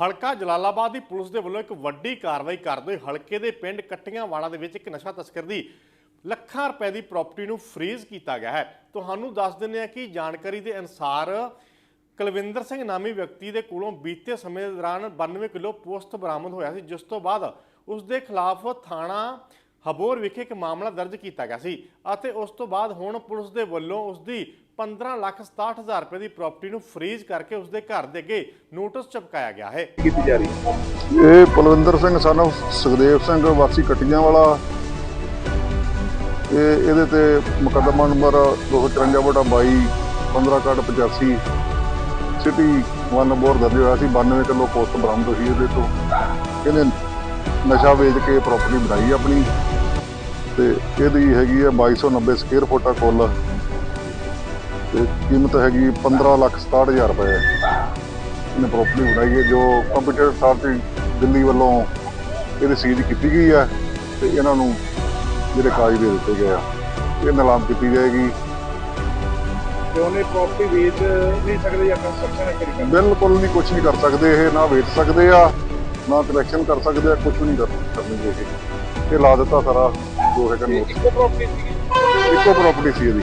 ਹਲਕਾ ਜਲਾਲਾਬਾਦ ਦੀ ਪੁਲਿਸ ਦੇ ਵੱਲੋਂ ਇੱਕ ਵੱਡੀ ਕਾਰਵਾਈ ਕਰਦੇ ਹੋਏ ਹਲਕੇ ਦੇ ਪਿੰਡ ਕੱਟੀਆਂ ਵਾਲਾ ਦੇ ਵਿੱਚ ਇੱਕ ਨਸ਼ਾ ਤਸਕਰ ਦੀ ਲੱਖਾਂ ਰੁਪਏ ਦੀ ਪ੍ਰਾਪਰਟੀ ਨੂੰ ਫ੍ਰੀਜ਼ ਕੀਤਾ ਗਿਆ ਹੈ। ਤੁਹਾਨੂੰ ਦੱਸ ਦਿੰਦੇ ਹਾਂ ਕਿ ਜਾਣਕਾਰੀ ਦੇ ਅਨਸਾਰ ਕੁਲਵਿੰਦਰ ਸਿੰਘ ਨਾਮੀ ਵਿਅਕਤੀ ਦੇ ਕੋਲੋਂ ਬੀਤੇ ਸਮੇਂ ਦੌਰਾਨ 92 ਕਿਲੋ ਪੋਸਟ ਬਰਾਮਦ ਹੋਇਆ ਸੀ, ਜਿਸ ਤੋਂ ਬਾਅਦ ਉਸ ਦੇ ਖਿਲਾਫ ਥਾਣਾ ਹਬੋਰ ਵਿਖੇ ਇੱਕ ਮਾਮਲਾ ਦਰਜ ਕੀਤਾ ਗਿਆ ਸੀ ਅਤੇ ਉਸ ਤੋਂ ਬਾਅਦ ਹੁਣ ਪੁਲਿਸ ਦੇ ਵੱਲੋਂ ਉਸ ਦੀ 15 ਲੱਖ 67 ਹਜ਼ਾਰ ਰੁਪਏ ਦੀ ਪ੍ਰਾਪਰਟੀ ਨੂੰ ਫ੍ਰੀਜ਼ ਕਰਕੇ ਉਸ ਦੇ ਘਰ ਦੇ ਅੱਗੇ ਨੋਟਿਸ ਚਪਕਾਇਆ ਗਿਆ ਹੈ। ਕੀਤੀ ਜਾ ਰਹੀ ਹੈ। ਇਹ ਪਲਵਿੰਦਰ ਸਿੰਘ ਸਾਨੂੰ ਸੁਖਦੇਵ ਸਿੰਘ ਵਾਸੀ ਕਟੀਆਂ ਵਾਲਾ। ਇਹ ਇਹਦੇ ਤੇ ਮੁਕੱਦਮਾ ਨੰਬਰ 254 ਬਟਾ 22 15 ਕਾਰਡ 85 ਸਿਟੀ ਵਨ ਬੋਰ ਦਰਜ ਹੋਇਆ ਸੀ 92 ਕਿਲੋ ਪੋਸਟ ਬਰਾਮਦ ਹੋਈ ਇਹਦੇ ਤੋਂ। ਇਹਨੇ ਨਸ਼ਾ ਵੇਚ ਕੇ ਪ੍ਰਾਪਰਟੀ ਬਣਾਈ ਆਪਣੀ। ਤੇ ਇਹਦੀ ਹੈਗੀ ਹੈ 2290 ਸਕੁਅਰ ਫੁੱਟ ਆ ਕੁੱਲ। ਤੇ ਕੀਮਤ ਹੈਗੀ 15 ਲੱਖ 67 ਹਜ਼ਾਰ ਰੁਪਏ। ਇਹਨੇ ਪ੍ਰਾਪਰਟੀ ਬਣਾਈ ਹੈ ਜੋ ਕੰਪਿਊਟਰ ਅਥਾਰਟੀ ਦਿੱਲੀ ਵੱਲੋਂ ਇਹਦੀ ਸੀਜ਼ ਕੀਤੀ ਗਈ ਹੈ ਤੇ ਇਹਨਾਂ ਨੂੰ ਜਿਹੜੇ ਕਾਗਜ਼ ਦੇ ਦਿੱਤੇ ਗਏ ਆ ਇਹ ਨਿਲਾਮ ਕੀਤੀ ਜਾਏਗੀ। ਤੇ ਉਹਨੇ ਪ੍ਰਾਪਰਟੀ ਵੇਚ ਨਹੀਂ ਸਕਦੇ ਜਾਂ ਕੰਸਟਰਕਸ਼ਨ ਕਰੀ ਕਰਦੇ ਬਿਲਕੁਲ ਨਹੀਂ ਕੁਝ ਨਹੀਂ ਕਰ ਸਕਦੇ ਇਹ ਨਾ ਵੇਚ ਸਕਦੇ ਆ ਨਾ ਕਲੈਕਸ਼ਨ ਕਰ ਸਕਦੇ ਆ ਕੁਝ ਨਹੀਂ ਕਰ ਇਹ ਇਹ ਲਾ ਦਿੱਤਾ ਸਾਰਾ। ਹੈਗਾ ਤੇ ਨੋਟ। ਇੱਕੋ ਪ੍ਰਾਪਰਟੀ ਸੀ ਇੱਕੋ ਪ੍ਰਾਪਰਟੀ ਸੀ ਇਹਦੀ।